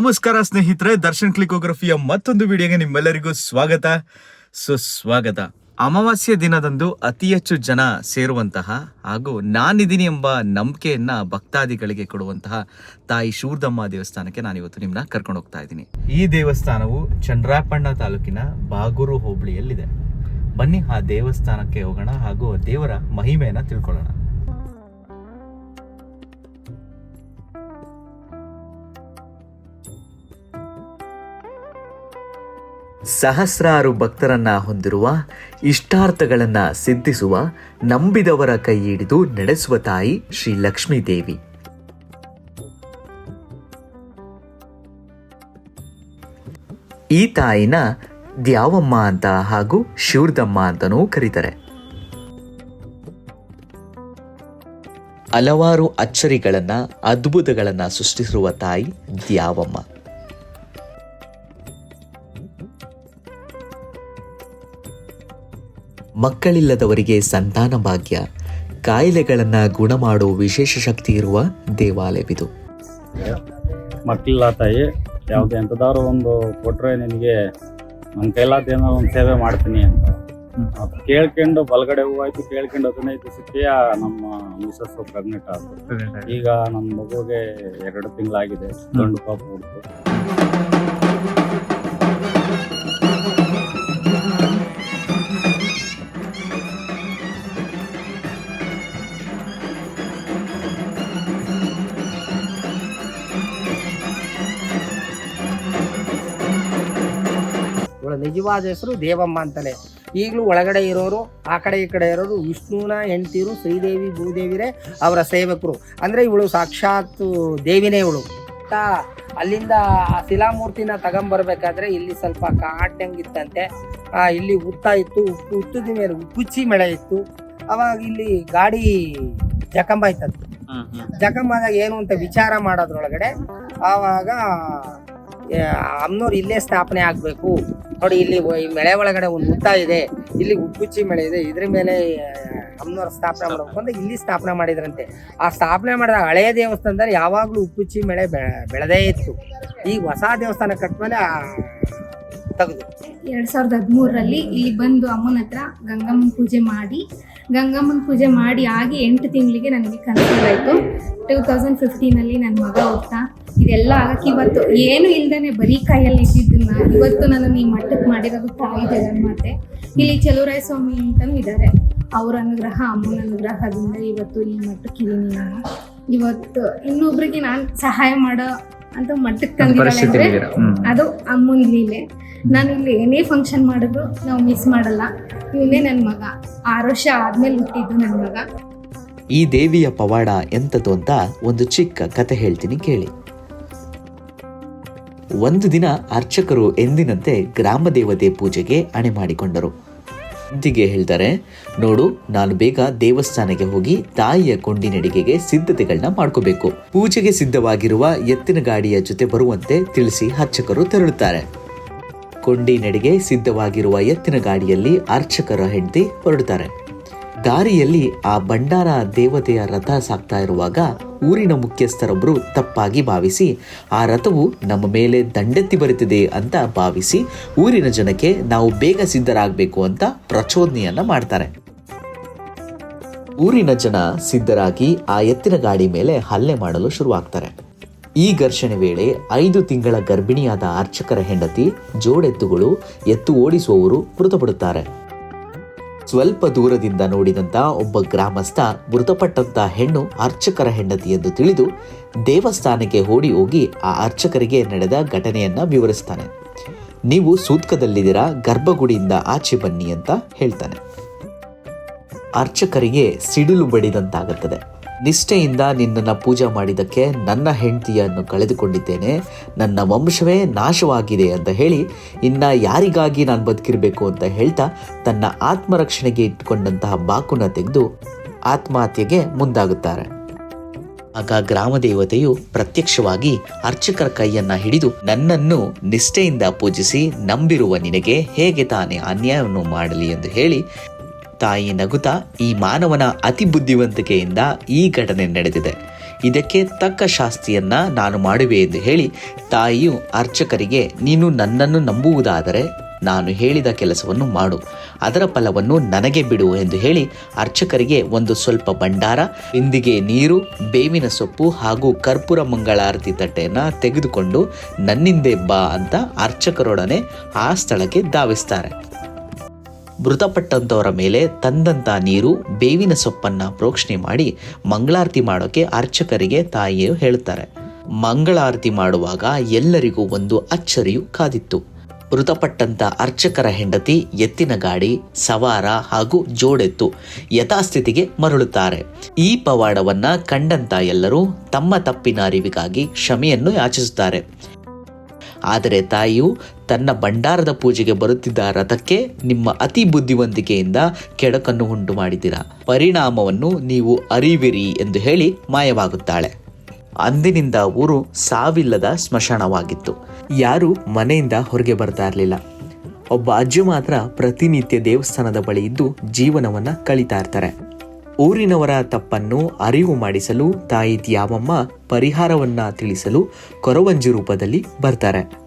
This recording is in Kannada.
ನಮಸ್ಕಾರ ಸ್ನೇಹಿತರೆ, ದರ್ಶನ್ ಕ್ಲಿಕೋಗ್ರಫಿಯ ಮತ್ತೊಂದು ವಿಡಿಯೋಗೆ ನಿಮ್ಮೆಲ್ಲರಿಗೂ ಸ್ವಾಗತ. ಸುಸ್ವಾಗತ ಅಮಾವಾಸ್ಯ ದಿನದಂದು ಅತಿ ಹೆಚ್ಚು ಜನ ಸೇರುವಂತಹ ಹಾಗೂ ನಾನಿದ್ದೀನಿ ಎಂಬ ನಂಬಿಕೆಯನ್ನು ಭಕ್ತಾದಿಗಳಿಗೆ ಕೊಡುವಂತಹ ತಾಯಿ ಶೂರ್ದಮ್ಮ ದೇವಸ್ಥಾನಕ್ಕೆ ನಾನು ಇವತ್ತು ನಿಮ್ಮನ್ನ ಕರ್ಕೊಂಡು ಹೋಗ್ತಾ ಇದ್ದೀನಿ. ಈ ದೇವಸ್ಥಾನವು ಚಂದ್ರಾಪಣ್ಣ ತಾಲೂಕಿನ ಬಾಗೂರು ಹೋಬಳಿಯಲ್ಲಿದೆ. ಬನ್ನಿ ಆ ದೇವಸ್ಥಾನಕ್ಕೆ ಹೋಗೋಣ ಹಾಗೂ ದೇವರ ಮಹಿಮೆಯನ್ನು ತಿಳ್ಕೊಳ್ಳೋಣ. ಸಹಸ್ರಾರು ಭಕ್ತರನ್ನ ಹೊಂದಿರುವ, ಇಷ್ಟಾರ್ಥಗಳನ್ನ ಸಿದ್ಧಿಸುವ, ನಂಬಿದವರ ಕೈ ಹಿಡಿದು ನಡೆಸುವ ತಾಯಿ ಶ್ರೀ ಲಕ್ಷ್ಮೀ ದೇವಿ. ಈ ತಾಯಿನ ದ್ಯಾವಮ್ಮ ಅಂತ ಹಾಗೂ ಶೂರ್ದಮ್ಮ ಅಂತನೂ ಕರೀತಾರೆ. ಹಲವಾರು ಅಚ್ಚರಿಗಳನ್ನ, ಅದ್ಭುತಗಳನ್ನ ಸೃಷ್ಟಿಸಿರುವ ತಾಯಿ ದ್ಯಾವಮ್ಮ. ಮಕ್ಕಳಿಲ್ಲದವರಿಗೆ ಸಂತಾನ ಭಾಗ್ಯ. ಕಾಯಿಲೆಗಳನ್ನ ಗುಣ ಮಾಡುವ ವಿಶೇಷ ಶಕ್ತಿ ಇರುವ ದೇವಾಲಯವಿದು. ಮಕ್ಕಳಿಲ್ಲ ತಾಯಿ ಯಾವುದೇ ಎಂಥದಾದ್ರು ಒಂದು ಕೊಟ್ರೆ ನಿನಗೆ ನನ್ನ ಕೈಲಾದ ಏನೋ ಒಂದು ಸೇವೆ ಮಾಡ್ತೀನಿ ಅಂತ. ಅದ್ ಕೇಳ್ಕೊಂಡು ಬಲಗಡೆ ಹೂವಾಯ್ತು ಕೇಳ್ಕೊಂಡು ಅದನ್ನೇ ಸಿಕ್ಕಿಯ ನಮ್ಮ ಮಿಸಸ್ ಪ್ರೆಗ್ನೆಂಟ್ ಆದ್ರು. ಈಗ ನಮ್ಮ ಮಗುಗೆ ಎರಡು ತಿಂಗಳಾಗಿದೆ ಗಂಡು ಪಾಪ ಹುಡ್ತು ನಿಜವಾದ ಹೆಸರು ದೇವಮ್ಮ ಅಂತಲೇ. ಈಗಲೂ ಒಳಗಡೆ ಇರೋರು, ಆ ಕಡೆ ಈ ಕಡೆ ಇರೋರು ವಿಷ್ಣುವಿನ ಹೆಂಡ್ತಿರು, ಶ್ರೀದೇವಿ, ಭೂದೇವಿರೇ ಅವರ ಸೇವಕರು. ಅಂದರೆ ಇವಳು ಸಾಕ್ಷಾತ್ ದೇವಿನೇ ಇವಳು. ಅಲ್ಲಿಂದ ಆ ಶಿಲಾಮೂರ್ತಿನ ತಗೊಂಬರ್ಬೇಕಾದ್ರೆ ಇಲ್ಲಿ ಸ್ವಲ್ಪ ಕಾಟಂಗಿತ್ತಂತೆ. ಇಲ್ಲಿ ಉತ್ತ ಇತ್ತು, ಉಪ್ಪು ಉತ್ತದ ಮೇಲೆ ಉಪ್ಪುಚ್ಚಿ ಮಳೆ ಇತ್ತು. ಅವಾಗ ಇಲ್ಲಿ ಗಾಡಿ ಜಖಂಬ ಆಯ್ತಂತೆ ಜಖಂಬಾದಾಗ ಏನು ಅಂತ ವಿಚಾರ ಮಾಡೋದ್ರೊಳಗಡೆ, ಆವಾಗ ಅಮ್ನೋರು ಇಲ್ಲೇ ಸ್ಥಾಪನೆ ಆಗ್ಬೇಕು. ನೋಡಿ ಇಲ್ಲಿ ಒ- ಈ ಮಳೆ ಒಳಗಡೆ ಒಂದು ಹುತ್ತ ಇದೆ. ಇಲ್ಲಿ ಉಪ್ಪುಚ್ಚಿ ಮಳೆ ಇದೆ. ಇದ್ರ ಮೇಲೆ ಅಮ್ಮನವ್ರು ಸ್ಥಾಪನೆ ಮಾಡಬೇಕು ಅಂದ್ರೆ ಇಲ್ಲಿ ಸ್ಥಾಪನೆ ಮಾಡಿದ್ರಂತೆ. ಆ ಸ್ಥಾಪನೆ ಮಾಡಿದ ಹಳೆಯ ದೇವಸ್ಥಾನದಲ್ಲಿ ಯಾವಾಗ್ಲೂ ಉಪ್ಪುಚ್ಚಿ ಮಳೆ ಬೆಳೆದೇ ಇತ್ತು. ಈ ಹೊಸ ದೇವಸ್ಥಾನ ಕಟ್ಟಮೇಲೆ ತೆಗೆದು. ಎರಡ್ ಸಾವಿರದ ಹದಿಮೂರರಲ್ಲಿ ಇಲ್ಲಿ ಬಂದು ಅಮ್ಮನ ಹತ್ರ ಗಂಗಮ್ಮನ ಪೂಜೆ ಮಾಡಿ ಗಂಗಮ್ಮನ ಪೂಜೆ ಮಾಡಿ ಆಗಿ ಎಂಟು ತಿಂಗಳಿಗೆ ನನಗೆ ಕನಸಾಯಿತು ಟೂ ತೌಸಂಡ್ ಫಿಫ್ಟೀನಲ್ಲಿ ನನ್ನ ಮಗ ಹುಟ್ಟ. ಇದೆಲ್ಲ ಆಗಕ್ಕೆ ಇವತ್ತು ಏನು ಇಲ್ದೇನೆ ಬರೀ ಕೈಯಲ್ಲಿ ಇದ್ದಿದ್ದನ್ನ ಇವತ್ತು ನಾನು ಈ ಮಟ್ಟಕ್ಕೆ ಮಾಡಿರೋದು ತಾಯಿ ಜಗನ್ಮಾತೆ ಇಲ್ಲಿ ಚಲುವರಾಯ ಸ್ವಾಮಿ ಅಂತಲೂ ಇದ್ದಾರೆ ಅವ್ರ ಅನುಗ್ರಹ ಅಮ್ಮನ ಅನುಗ್ರಹದಿಂದ ಇವತ್ತು ಈ ಮಟ್ಟಕ್ಕೆ ಇದೀನಿ ನಾನು. ಇವತ್ತು ಇನ್ನೊಬ್ರಿಗೆ ನಾನು ಸಹಾಯ ಮಾಡೋ ಅಂತ ಮಟ್ಟಕ್ಕೆ ತಂದಿದ್ದಾರೆ ಅದು ಅಮ್ಮನ ಲೀಲೆ. ನಾನು ಇಲ್ಲಿ ಏನೇ ಫಂಕ್ಷನ್ ಮಾಡಿದ್ರು ನಾವು ಮಿಸ್ ಮಾಡಲ್ಲ. ಇವನೇ ನನ್ನ ಮಗ. ಆರು ವರ್ಷ ಆದ್ಮೇಲೆ ಹುಟ್ಟಿದ್ದು ನನ್ನ ಮಗ. ಈ ದೇವಿಯ ಪವಾಡ ಎಂತದ್ದು ಅಂತ ಒಂದು ಚಿಕ್ಕ ಕತೆ ಹೇಳ್ತೀನಿ ಕೇಳಿ. ಒಂದು ದಿನ ಅರ್ಚಕರು ಎಂದಿನಂತೆ ಗ್ರಾಮ ದೇವತೆ ಪೂಜೆಗೆ ಅಣೆ ಮಾಡಿಕೊಂಡರು. ಇಂದಿಗೆ ಹೇಳ್ತಾರೆ, ನೋಡು, ನಾನು ಬೇಗ ದೇವಸ್ಥಾನಕ್ಕೆ ಹೋಗಿ ತಾಯಿಯ ಕೊಂಡಿನಡಿಗೆಗೆ ಸಿದ್ಧತೆಗಳನ್ನ ಮಾಡ್ಕೋಬೇಕು. ಪೂಜೆಗೆ ಸಿದ್ಧವಾಗಿರುವ ಎತ್ತಿನ ಗಾಡಿಯ ಜೊತೆ ಬರುವಂತೆ ತಿಳಿಸಿ ಅರ್ಚಕರು ತೆರಳುತ್ತಾರೆ. ಕೊಂಡಿ ನಡಿಗೆ ಸಿದ್ಧವಾಗಿರುವ ಎತ್ತಿನ ಗಾಡಿಯಲ್ಲಿ ಅರ್ಚಕರ ಹೆಂಡತಿ ಹೊರಡುತ್ತಾರೆ. ದಾರಿಯಲ್ಲಿ ಆ ಭಂಡಾರ ದೇವತೆಯ ರಥ ಸಾಕ್ತಾ ಇರುವಾಗ ಊರಿನ ಮುಖ್ಯಸ್ಥರೊಬ್ಬರು ತಪ್ಪಾಗಿ ಭಾವಿಸಿ, ಆ ರಥವು ನಮ್ಮ ಮೇಲೆ ದಂಡೆತ್ತಿ ಬರುತ್ತಿದೆ ಅಂತ ಭಾವಿಸಿ ಊರಿನ ಜನಕ್ಕೆ ನಾವು ಬೇಗ ಸಿದ್ಧರಾಗಬೇಕು ಅಂತ ಪ್ರಚೋದನೆಯನ್ನ ಮಾಡ್ತಾರೆ. ಊರಿನ ಜನ ಸಿದ್ಧರಾಗಿ ಆ ಎತ್ತಿನ ಗಾಡಿ ಮೇಲೆ ಹಲ್ಲೆ ಮಾಡಲು ಶುರುವಾಗ್ತಾರೆ. ಈ ಘರ್ಷಣೆ ವೇಳೆ ಐದು ತಿಂಗಳ ಗರ್ಭಿಣಿಯಾದ ಅರ್ಚಕರ ಹೆಂಡತಿ, ಜೋಡೆತ್ತುಗಳು ಎತ್ತು ಓಡಿಸುವವರು ಮೃತಪಡುತ್ತಾರೆ. ಸ್ವಲ್ಪ ದೂರದಿಂದ ನೋಡಿದಂತ ಒಬ್ಬ ಗ್ರಾಮಸ್ಥ ಮೃತಪಟ್ಟಂತ ಹೆಣ್ಣು ಅರ್ಚಕರ ಹೆಂಡತಿ ಎಂದು ತಿಳಿದು ದೇವಸ್ಥಾನಕ್ಕೆ ಓಡಿ ಹೋಗಿ ಆ ಅರ್ಚಕರಿಗೆ ನಡೆದ ಘಟನೆಯನ್ನ ವಿವರಿಸ್ತಾನೆ. ನೀವು ಸೂತ್ಕದಲ್ಲಿದ್ದೀರಾ, ಗರ್ಭಗುಡಿಯಿಂದ ಆಚೆ ಬನ್ನಿ ಅಂತ ಹೇಳ್ತಾನೆ. ಅರ್ಚಕರಿಗೆ ಸಿಡಿಲು ಬಡಿದಂತಾಗುತ್ತದೆ. ನಿಷ್ಠೆಯಿಂದ ನಿನ್ನನ್ನು ಪೂಜೆ ಮಾಡಿದ್ದಕ್ಕೆ ನನ್ನ ಹೆಂಡತಿಯನ್ನು ಕಳೆದುಕೊಂಡಿದ್ದೇನೆ. ನನ್ನ ವಂಶವೇ ನಾಶವಾಗಿದೆ ಅಂತ ಹೇಳಿ ಇನ್ನ ಯಾರಿಗಾಗಿ ನಾನು ಬದುಕಿರಬೇಕು ಅಂತ ಹೇಳ್ತಾ ತನ್ನ ಆತ್ಮರಕ್ಷಣೆಗೆ ಇಟ್ಟುಕೊಂಡಂತಹ ಬಾಕುನ ತೆಗೆದು ಆತ್ಮಹತ್ಯೆಗೆ ಮುಂದಾಗುತ್ತಾರೆ. ಆಗ ಗ್ರಾಮ ದೇವತೆಯು ಪ್ರತ್ಯಕ್ಷವಾಗಿ ಅರ್ಚಕರ ಕೈಯನ್ನ ಹಿಡಿದು ನನ್ನನ್ನು ನಿಷ್ಠೆಯಿಂದ ಪೂಜಿಸಿ ನಂಬಿರುವ ನಿನಗೆ ಹೇಗೆ ತಾನೇ ಅನ್ಯಾಯವನ್ನು ಮಾಡಲಿ ಎಂದು ಹೇಳಿ ತಾಯಿ ನಗುತ್ತಾ ಈ ಮಾನವನ ಅತಿ ಬುದ್ಧಿವಂತಿಕೆಯಿಂದ ಈ ಘಟನೆ ನಡೆದಿದೆ. ಇದಕ್ಕೆ ತಕ್ಕ ಶಾಸ್ತಿಯನ್ನ ನಾನು ಮಾಡುವೆ ಎಂದು ಹೇಳಿ ತಾಯಿಯು ಅರ್ಚಕರಿಗೆ, ನೀನು ನನ್ನನ್ನು ನಂಬುವುದಾದರೆ ನಾನು ಹೇಳಿದ ಕೆಲಸವನ್ನು ಮಾಡು. ಅದರ ಫಲವನ್ನು ನನಗೆ ಬಿಡು ಎಂದು ಹೇಳಿ ಅರ್ಚಕರಿಗೆ ಒಂದು ಸ್ವಲ್ಪ ಭಂಡಾರ, ಇಂದಿಗೆ ನೀರು, ಬೇವಿನ ಸೊಪ್ಪು ಹಾಗೂ ಕರ್ಪೂರ ಮಂಗಳಾರತಿ ತಟ್ಟೆಯನ್ನು ತೆಗೆದುಕೊಂಡು ನನ್ನಿಂದೆ ಬಾ ಅಂತ ಅರ್ಚಕರೊಡನೆ ಆ ಸ್ಥಳಕ್ಕೆ ಧಾವಿಸ್ತಾರೆ. ಮೃತಪಟ್ಟಂತವರ ಮೇಲೆ ತಂದಂತ ನೀರು ಬೇವಿನ ಸೊಪ್ಪನ್ನ ಪ್ರೋಕ್ಷಣೆ ಮಾಡಿ ಮಂಗಳಾರತಿ ಮಾಡೋಕೆ ಅರ್ಚಕರಿಗೆ ತಾಯಿಯು ಹೇಳುತ್ತಾರೆ ಮಂಗಳಾರತಿ ಮಾಡುವಾಗ ಎಲ್ಲರಿಗೂ ಒಂದು ಅಚ್ಚರಿಯು ಕಾದಿತ್ತು. ಮೃತಪಟ್ಟಂತ ಅರ್ಚಕರ ಹೆಂಡತಿ ಎತ್ತಿನ ಗಾಡಿ, ಸವಾರ ಹಾಗೂ ಜೋಡೆತ್ತು ಯಥಾಸ್ಥಿತಿಗೆ ಮರಳುತ್ತಾರೆ. ಈ ಪವಾಡವನ್ನ ಕಂಡಂತ ಎಲ್ಲರೂ ತಮ್ಮ ತಪ್ಪಿನ ಅರಿವಿಗಾಗಿ ಕ್ಷಮೆಯನ್ನು ಯಾಚಿಸುತ್ತಾರೆ. ಆದರೆ ತಾಯಿಯು ತನ್ನ ಭಂಡಾರದ ಪೂಜೆಗೆ ಬರುತ್ತಿದ್ದ ರಥಕ್ಕೆ ನಿಮ್ಮ ಅತಿ ಬುದ್ಧಿವಂತಿಕೆಯಿಂದ ಕೆಡಕನ್ನು ಉಂಟು ಮಾಡಿದ್ದೀರಾ. ಪರಿಣಾಮವನ್ನು ನೀವು ಅರಿವಿರಿ ಎಂದು ಹೇಳಿ ಮಾಯವಾಗುತ್ತಾಳೆ. ಅಂದಿನಿಂದ ಊರು ಸಾವಿಲ್ಲದ ಸ್ಮಶಾನವಾಗಿತ್ತು. ಯಾರು ಮನೆಯಿಂದ ಹೊರಗೆ ಬರ್ತಾ ಇರಲಿಲ್ಲ. ಒಬ್ಬ ಅಜ್ಜು ಮಾತ್ರ ಪ್ರತಿನಿತ್ಯ ದೇವಸ್ಥಾನದ ಬಳಿ ಇದ್ದು ಜೀವನವನ್ನ ಕಳೀತಾ ಇರ್ತಾರೆ. ಊರಿನವರ ತಪ್ಪನ್ನು ಅರಿವು ಮಾಡಿಸಲು ತಾಯಿ ತ್ಯಾವಮ್ಮ ಪರಿಹಾರವನ್ನ ತಿಳಿಸಲು ಕೊರವಂಜಿ ರೂಪದಲ್ಲಿ ಬರ್ತಾರೆ.